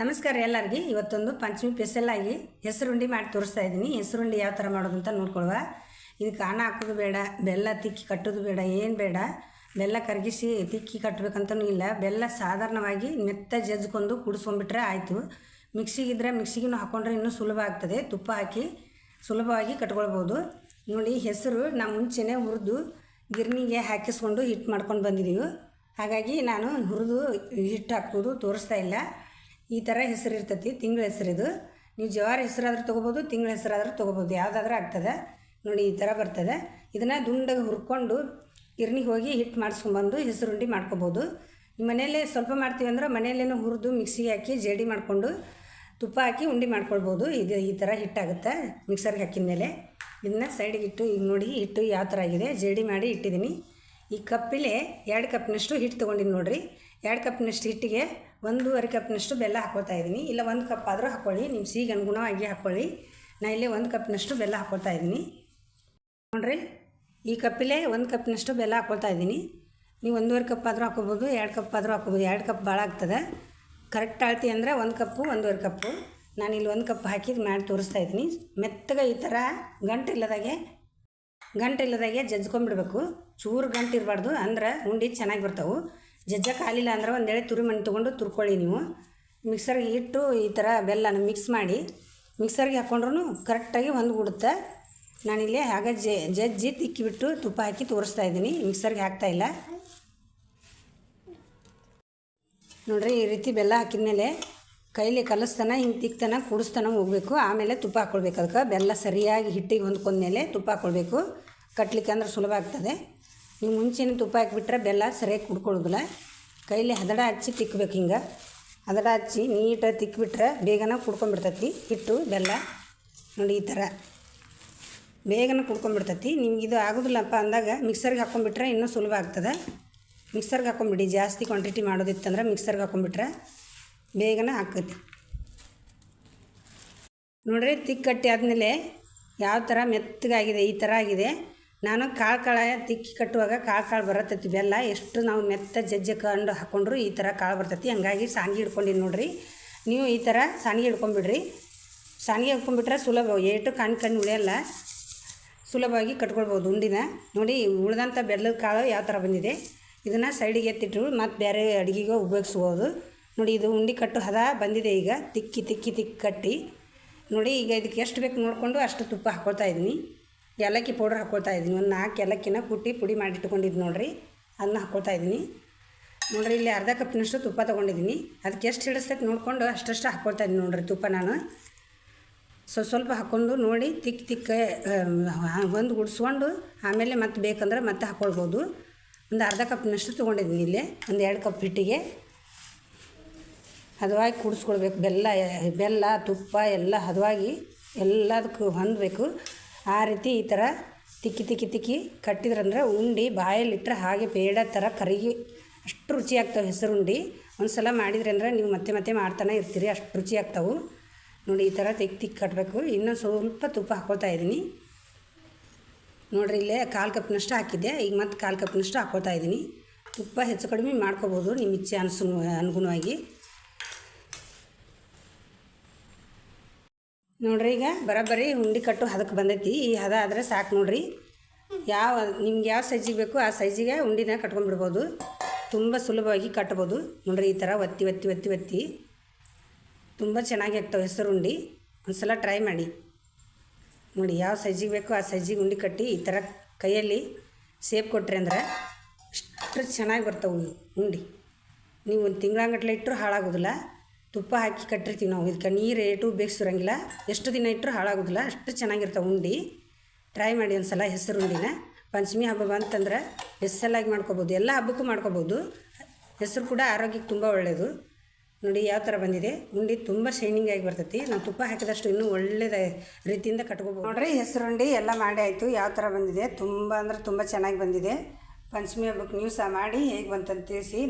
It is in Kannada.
ನಮಸ್ಕಾರ ಎಲ್ಲರಿಗೆ. ಇವತ್ತೊಂದು ಪಂಚಮಿ ಸ್ಪೆಷಲ್ ಆಗಿ ಹೆಸರುಂಡಿ ಮಾಡಿ ತೋರಿಸ್ತಾ ಇದ್ದೀನಿ. ಹೆಸರುಂಡಿ ಯಾವ ಥರ ಮಾಡೋದು ಅಂತ ನೋಡ್ಕೊಳ್ವ ಇದಕ್ಕೆ ಕಾಣ ಹಾಕೋದು ಬೇಡ, ಬೆಲ್ಲ ತಿಕ್ಕಿ ಕಟ್ಟೋದು ಬೇಡ, ಏನು ಬೇಡ. ಬೆಲ್ಲ ಕರಗಿಸಿ ತಿಕ್ಕಿ ಕಟ್ಟಬೇಕಂತನೂ ಇಲ್ಲ. ಬೆಲ್ಲ ಸಾಧಾರಣವಾಗಿ ಮೆತ್ತ ಜಜ್ಕೊಂಡು ಕುಡಿಸ್ಕೊಂಡ್ಬಿಟ್ರೆ ಆಯಿತು. ಮಿಕ್ಸಿಗಿದ್ರೆ ಮಿಕ್ಸಿಗೂ ಹಾಕ್ಕೊಂಡ್ರೆ ಇನ್ನೂ ಸುಲಭ ಆಗ್ತದೆ. ತುಪ್ಪ ಹಾಕಿ ಸುಲಭವಾಗಿ ಕಟ್ಕೊಳ್ಬೋದು. ನೋಡಿ, ಹೆಸರು ನಾ ಮುಂಚೆನೇ ಹುರಿದು ಗಿರ್ನಿಗೆ ಹಾಕಿಸ್ಕೊಂಡು ಹಿಟ್ಟು ಮಾಡ್ಕೊಂಡು ಬಂದಿದ್ದೀವಿ ಹಾಗಾಗಿ ನಾನು ಹುರಿದು ಹಿಟ್ಟು ಹಾಕೋದು ತೋರಿಸ್ತಾ ಇಲ್ಲ. ಈ ಥರ ಹೆಸರು ಇರ್ತೈತಿ, ತಿಂಗಳ ಹೆಸರಿದು ನೀವು ಜವಾರಿ ಹೆಸರಾದ್ರೂ ತೊಗೋಬೋದು, ತಿಂಗಳ ಹೆಸರಾದ್ರೂ ತೊಗೋಬೋದು, ಯಾವುದಾದ್ರೂ ಆಗ್ತದೆ. ನೋಡಿ, ಈ ಥರ ಬರ್ತದೆ. ಇದನ್ನು ದುಂಡಗೆ ಹುರ್ಕೊಂಡು ಗಿರ್ನಿಗೆ ಹೋಗಿ ಹಿಟ್ಟು ಮಾಡಿಸ್ಕೊಂಬಂದು ಹೆಸರುಂಡಿ ಮಾಡ್ಕೊಬೋದು. ಮನೆಯಲ್ಲೇ ಸ್ವಲ್ಪ ಮಾಡ್ತೀವಿ ಅಂದ್ರೆ ಮನೆಯಲ್ಲೇನೋ ಹುರಿದು ಮಿಕ್ಸಿಗೆ ಹಾಕಿ ಜೇಡಿ ಮಾಡಿಕೊಂಡು ತುಪ್ಪ ಹಾಕಿ ಉಂಡೆ ಮಾಡ್ಕೊಳ್ಬೋದು. ಇದು ಈ ಥರ ಹಿಟ್ಟಾಗುತ್ತೆ ಮಿಕ್ಸರ್ಗೆ ಹಾಕಿದ ಮೇಲೆ ಇದನ್ನ ಸೈಡಿಗೆ ಇಟ್ಟು, ಈಗ ನೋಡಿ, ಹಿಟ್ಟು ಯಾವ ಥರ ಆಗಿದೆ. ಜೇಡಿ ಮಾಡಿ ಇಟ್ಟಿದ್ದೀನಿ. ಈ ಕಪ್ಪಿಲೆ ಎರಡು ಕಪ್ನಷ್ಟು ಹಿಟ್ಟು ತೊಗೊಂಡಿನಿ ನೋಡಿರಿ. ಎರಡು ಕಪ್ನಷ್ಟು ಹಿಟ್ಟಿಗೆ ಒಂದೂವರೆ ಕಪ್ನಷ್ಟು ಬೆಲ್ಲ ಹಾಕ್ಕೊಳ್ತಾ ಇದ್ದೀನಿ. ಇಲ್ಲ ಒಂದು ಕಪ್ ಆದರೂ ಹಾಕ್ಕೊಳ್ಳಿ ನಿಮ್ಮ ಸಿಹಿಗೆ ಅನುಗುಣವಾಗಿ ಹಾಕ್ಕೊಳ್ಳಿ ನಾ ಇಲ್ಲೇ ಒಂದು ಕಪ್ನಷ್ಟು ಬೆಲ್ಲ ಹಾಕ್ಕೊಳ್ತಾ ಇದ್ದೀನಿ. ನೋಡಿರಿ, ಈ ಕಪ್ಪಿಲೆ ಒಂದು ಕಪ್ನಷ್ಟು ಬೆಲ್ಲ ಹಾಕ್ಕೊಳ್ತಾ ಇದ್ದೀನಿ. ನೀವು ಒಂದೂವರೆ ಕಪ್ ಆದರೂ ಹಾಕೋಬೋದು, ಎರಡು ಕಪ್ ಆದರೂ ಹಾಕೋಬೋದು. ಎರಡು ಕಪ್ ಭಾಳ ಆಗ್ತದೆ. ಕರೆಕ್ಟ್ ಆಳ್ತಿ ಅಂದರೆ ಒಂದು ಕಪ್ಪು, ಒಂದೂವರೆ ಕಪ್ಪು. ನಾನು ಇಲ್ಲಿ ಒಂದು ಕಪ್ ಹಾಕಿದ್ದು ಮಾಡಿ ತೋರಿಸ್ತಾ ಇದ್ದೀನಿ. ಮೆತ್ತಗೆ ಈ ಥರ ಗಂಟು ಇಲ್ಲದಾಗೆ ಗಂಟು ಇಲ್ಲದಾಗೆ ಜಜ್ಕೊಂಡ್ಬಿಡ್ಬೇಕು. ಚೂರು ಗಂಟು ಇರಬಾರ್ದು, ಅಂದ್ರೆ ಉಂಡೆ ಚೆನ್ನಾಗಿ ಬರ್ತಾವೆ. ಜಜ್ಜಕ್ಕೆ ಆಗಲಿಲ್ಲ ಅಂದ್ರೆ ಒಂದೆಳೆ ತುರಿ ಮಣ್ಣು ತೊಗೊಂಡು ತುರ್ಕೊಳ್ಳಿ ನೀವು. ಮಿಕ್ಸರ್ಗೆ ಇಟ್ಟು ಈ ಥರ ಬೆಲ್ಲನ ಮಿಕ್ಸ್ ಮಾಡಿ, ಮಿಕ್ಸರ್ಗೆ ಹಾಕ್ಕೊಂಡ್ರೂ ಕರೆಕ್ಟಾಗಿ ಹೊಂದ್ಬಿಡುತ್ತೆ. ನಾನಿಲ್ಲಿ ಹಾಗೆ ಜಜ್ಜಿ ತಿಕ್ಕಿಬಿಟ್ಟು ತುಪ್ಪ ಹಾಕಿ ತೋರಿಸ್ತಾ ಇದ್ದೀನಿ, ಮಿಕ್ಸರ್ಗೆ ಹಾಕ್ತಾಯಿಲ್ಲ ನೋಡ್ರಿ ಈ ರೀತಿ ಬೆಲ್ಲ ಹಾಕಿದ ಮೇಲೆ ಕೈಲಿ ಕಲಿಸ್ತಾನ ಹಿಂಗೆ ತಿಕ್ತಾನ ಕುಡಿಸ್ತನ ಹೋಗಬೇಕು. ಆಮೇಲೆ ತುಪ್ಪ ಹಾಕ್ಕೊಳ್ಬೇಕು ಅದಕ್ಕೆ. ಬೆಲ್ಲ ಸರಿಯಾಗಿ ಹಿಟ್ಟಿಗೆ ಹೊಂದ್ಕೊಂಡ್ಮೇಲೆ ತುಪ್ಪ ಹಾಕ್ಕೊಳ್ಬೇಕು ಕಟ್ಲಿಕ್ಕೆ ಅಂದ್ರೆ ಸುಲಭ ಆಗ್ತದೆ. ನೀವು ಮುಂಚೆನೇ ತುಪ್ಪ ಹಾಕಿಬಿಟ್ರೆ ಬೆಲ್ಲ ಸರಿಯಾಗಿ ಕುಡ್ಕೊಳ್ಳೋದಿಲ್ಲ. ಕೈಲಿ ಹದಡ ಹಚ್ಚಿ ತಿಕ್ಕಬೇಕು ಹಿಂಗೆ. ಹದಡ ಹಚ್ಚಿ ನೀಟಾಗಿ ತಿಕ್ಕಿಬಿಟ್ರೆ ಬೇಗನೆ ಕುಡ್ಕೊಂಡ್ಬಿಡ್ತೈತಿ. ಹಿಟ್ಟು, ಬೆಲ್ಲ, ನೋಡಿ ಈ ಥರ. ಬೇಗನೆ ನಿಮ್ಗೆ ಇದು ಆಗೋದಿಲ್ಲಪ್ಪ ಅಂದಾಗ ಮಿಕ್ಸರ್ಗೆ ಹಾಕ್ಕೊಂಡ್ಬಿಟ್ರೆ ಇನ್ನೂ ಸುಲಭ ಆಗ್ತದೆ. ಮಿಕ್ಸರ್ಗೆ ಹಾಕ್ಕೊಂಬಿಡಿ ಜಾಸ್ತಿ ಕ್ವಾಂಟಿಟಿ ಮಾಡೋದಿತ್ತಂದ್ರೆ ಮಿಕ್ಸರ್ಗೆ ಹಾಕ್ಕೊಂಬಿಟ್ರೆ ಬೇಗನೆ ಹಾಕತಿ ನೋಡ್ರಿ ತಿಕ್ಕಟ್ಟಿ ಆದಮೇಲೆ ಯಾವ ಥರ ಮೆತ್ತಗಾಗಿದೆ, ಈ ಥರ ಆಗಿದೆ. ನಾನು ಕಾಳು ಕಾಳ ತಿಕ್ಕಿ ಕಟ್ಟುವಾಗ ಕಾಳು ಕಾಳು ಬರತ್ತೈತಿ ಬೆಲ್ಲ ಎಷ್ಟು ನಾವು ಮೆತ್ತ ಜಜ್ಜಕೊಂಡು ಹಾಕ್ಕೊಂಡ್ರು ಈ ಥರ ಕಾಳು ಬರ್ತೈತಿ. ಹಂಗಾಗಿ ಸಾನ್ಗೆ ಹಿಡ್ಕೊಂಡಿನಿ ನೋಡ್ರಿ. ನೀವು ಈ ಥರ ಸಾನ್ಗೆ ಹಿಡ್ಕೊಂಬಿಡ್ರಿ. ಸಾನ್ಗೆ ಹಿಡ್ಕೊಂಬಿಟ್ರೆ ಸುಲಭ. ಏಟು ಕಣ್ಣು ಕಣ್ಣು ಉಳಿಯಲ್ಲ. ಸುಲಭವಾಗಿ ಕಟ್ಕೊಳ್ಬೋದು ಉಂಡಿನ. ನೋಡಿ ಉಳಿದಂಥ ಬೆಲ್ಲದ ಕಾಳು ಯಾವ ಥರ ಬಂದಿದೆ. ಇದನ್ನು ಸೈಡಿಗೆ ಎತ್ತಿಟ್ಟು ಮತ್ತು ಬೇರೆ ಅಡುಗೆಗೆ ಉಪಯೋಗಿಸ್ಬೋದು. ನೋಡಿ ಇದು ಉಂಡೆ ಕಟ್ಟು ಹದ ಬಂದಿದೆ ಈಗ. ತಿಕ್ಕಿ ತಿಕ್ಕಿ ತಿಕ್ಕಿ ಕಟ್ಟಿ. ನೋಡಿ ಈಗ ಇದಕ್ಕೆ ಎಷ್ಟು ಬೇಕು ನೋಡಿಕೊಂಡು ಅಷ್ಟು ತುಪ್ಪ ಹಾಕ್ಕೊಳ್ತಾ ಇದ್ದೀನಿ. ಏಲಕ್ಕಿ ಪೌಡ್ರ್ ಹಾಕ್ಕೊಳ್ತಾ ಇದ್ದೀನಿ. ಒಂದು ನಾಲ್ಕು ಏಲಕ್ಕಿನ ಕುಟ್ಟಿ ಪುಡಿ ಮಾಡಿ ಇಟ್ಕೊಂಡಿದ್ದು ನೋಡಿರಿ. ಅದನ್ನ ಹಾಕ್ಕೊಳ್ತಾ ಇದ್ದೀನಿ. ನೋಡಿರಿ, ಇಲ್ಲಿ ಅರ್ಧ ಕಪ್ನಷ್ಟು ತುಪ್ಪ ತೊಗೊಂಡಿದ್ದೀನಿ. ಅದಕ್ಕೆ ಎಷ್ಟು ಹಿಡಿಸ್ತೈತೆ ನೋಡಿಕೊಂಡು ಅಷ್ಟಷ್ಟು ಹಾಕ್ಕೊಳ್ತಾ ಇದ್ದೀನಿ ನೋಡಿರಿ ತುಪ್ಪ ನಾನು. ಸ್ವಲ್ಪ ಸ್ವಲ್ಪ ಹಾಕ್ಕೊಂಡು ನೋಡಿ ತಿಕ್ಕ ತಿಕ್ಕ ಒಂದು ಗುಡಿಸ್ಕೊಂಡು ಆಮೇಲೆ ಮತ್ತೆ ಬೇಕಂದ್ರೆ ಮತ್ತೆ ಹಾಕ್ಕೊಳ್ಬೋದು ಒಂದು ಅರ್ಧ ಕಪ್ನಷ್ಟು ತೊಗೊಂಡಿದ್ದೀನಿ ಇಲ್ಲಿ. ಒಂದು ಎರಡು ಕಪ್ ಹಿಟ್ಟಿಗೆ. ಹದವಾಗಿ ಕುಡಿಸ್ಕೊಳ್ಬೇಕು ಬೆಲ್ಲ ಬೆಲ್ಲ, ತುಪ್ಪ ಎಲ್ಲ ಹದವಾಗಿ ಎಲ್ಲದಕ್ಕೂ ಹೊಂದಬೇಕು. ಆ ರೀತಿ ಈ ಥರ ತಿಕ್ಕಿ ತಿಕ್ಕಿ ತಿಕ್ಕಿ ಕಟ್ಟಿದ್ರಂದ್ರೆ ಉಂಡೆ ಬಾಯಲ್ಲಿಟ್ಟರೆ ಹಾಗೆ ಪೇಡ ಥರ ಕರಿಗಿ ಅಷ್ಟು ರುಚಿ ಆಗ್ತವೆ ಹೆಸರುಂಡಿ ಒಂದು ಸಲ ಮಾಡಿದ್ರಿ ಅಂದ್ರೆ ನೀವು ಮತ್ತೆ ಮತ್ತೆ ಮಾಡ್ತಾನೆ ಇರ್ತೀರಿ, ಅಷ್ಟು ರುಚಿ ಆಗ್ತಾವೆ. ನೋಡಿ, ಈ ಥರ ತಿಕ್ಕಿ ತಿಕ್ಕಿ ಕಟ್ಟಬೇಕು ಇನ್ನೊಂದು ಸ್ವಲ್ಪ ತುಪ್ಪ ಹಾಕ್ಕೊಳ್ತಾ ಇದ್ದೀನಿ. ನೋಡಿರಿ, ಇಲ್ಲೇ ಕಾಲು ಕಪ್ನಷ್ಟು ಹಾಕಿದ್ದೆ. ಈಗ ಮತ್ತೆ ಕಾಲು ಕಪ್ನಷ್ಟು ಹಾಕ್ಕೊಳ್ತಾ ಇದ್ದೀನಿ. ತುಪ್ಪ ಹೆಚ್ಚು ಕಡಿಮೆ ಮಾಡ್ಕೋಬೋದು ನಿಮ್ಮ ಇಚ್ಛೆ ಅನ್ಸು ಅನುಗುಣವಾಗಿ. ನೋಡ್ರಿ ಈಗ ಬರೋಬ್ಬರಿ ಉಂಡೆ ಕಟ್ಟು ಹದಕ್ಕೆ ಬಂದೈತಿ. ಈ ಹದ ಆದರೆ ಸಾಕು ನೋಡ್ರಿ. ಯಾವ ನಿಮ್ಗೆ ಯಾವ ಸೈಜಿಗೆ ಬೇಕು ಆ ಸೈಜಿಗೆ ಉಂಡಿನ ಕಟ್ಕೊಂಡ್ಬಿಡ್ಬೋದು. ತುಂಬ ಸುಲಭವಾಗಿ ಕಟ್ಬೋದು. ನೋಡ್ರಿ ಈ ಥರ ಒತ್ತಿ ಒತ್ತಿ ಒತ್ತಿ ಒತ್ತಿ. ತುಂಬ ಚೆನ್ನಾಗಿ ಆಗ್ತವೆ ಹೆಸರು ಉಂಡೆ ಒಂದು ಸಲ ಟ್ರೈ ಮಾಡಿ. ನೋಡಿ ಯಾವ ಸೈಜಿಗೆ ಬೇಕು ಆ ಸೈಜಿಗೆ ಉಂಡೆ ಕಟ್ಟಿ ಈ ಥರ ಕೈಯಲ್ಲಿ ಸೇಪ್ ಕೊಟ್ರಿ ಅಂದ್ರೆ ಅಷ್ಟು ಚೆನ್ನಾಗಿ ಬರ್ತವೆ ಉಂಡೆ ನೀವು ಒಂದು ತಿಂಗಳಂಗಟ್ಲೆ ಇಟ್ಟರು ಹಾಳಾಗೋದಿಲ್ಲ. ತುಪ್ಪ ಹಾಕಿ ಕಟ್ಟಿರ್ತೀವಿ ನಾವು. ಇದಕ್ಕೆ ನೀರು ಏಟು ಬೇಯಿಸಿರಂಗಿಲ್ಲ ಎಷ್ಟು ದಿನ ಇಟ್ಟರು ಹಾಳಾಗೋದಿಲ್ಲ. ಅಷ್ಟು ಚೆನ್ನಾಗಿರ್ತಾವೆ ಉಂಡೆ. ಟ್ರೈ ಮಾಡಿ ಒಂದು ಸಲ ಹೆಸರು ಉಂಡಿನ. ಪಂಚಮಿ ಹಬ್ಬ ಬಂತಂದ್ರೆ ಹೆಸಲಾಗಿ ಮಾಡ್ಕೊಬೋದು. ಎಲ್ಲ ಹಬ್ಬಕ್ಕೂ ಮಾಡ್ಕೊಬೋದು. ಹೆಸರು ಕೂಡ ಆರೋಗ್ಯಕ್ಕೆ ತುಂಬ ಒಳ್ಳೆಯದು ನೋಡಿ ಯಾವ ಥರ ಬಂದಿದೆ. ಉಂಡೆ ತುಂಬ ಶೈನಿಂಗ್ ಆಗಿ ಬರ್ತೈತಿ. ನಾವು ತುಪ್ಪ ಹಾಕಿದಷ್ಟು ಇನ್ನೂ ಒಳ್ಳೆಯದ ರೀತಿಯಿಂದ ಕಟ್ಕೋಬೋದು. ನೋಡ್ರಿ, ಹೆಸರು ಉಂಡೆ ಎಲ್ಲ ಮಾಡಿ ಆಯಿತು. ಯಾವ ಥರ ಬಂದಿದೆ? ತುಂಬ ಅಂದ್ರೆ ತುಂಬ ಚೆನ್ನಾಗಿ ಬಂದಿದೆ. ಪಂಚಮಿ ಹಬ್ಬಕ್ಕೆ ನೀವು ಸಹ ಮಾಡಿ. ಹೇಗೆ ಬಂತಂತ ತಿಳಿಸಿ.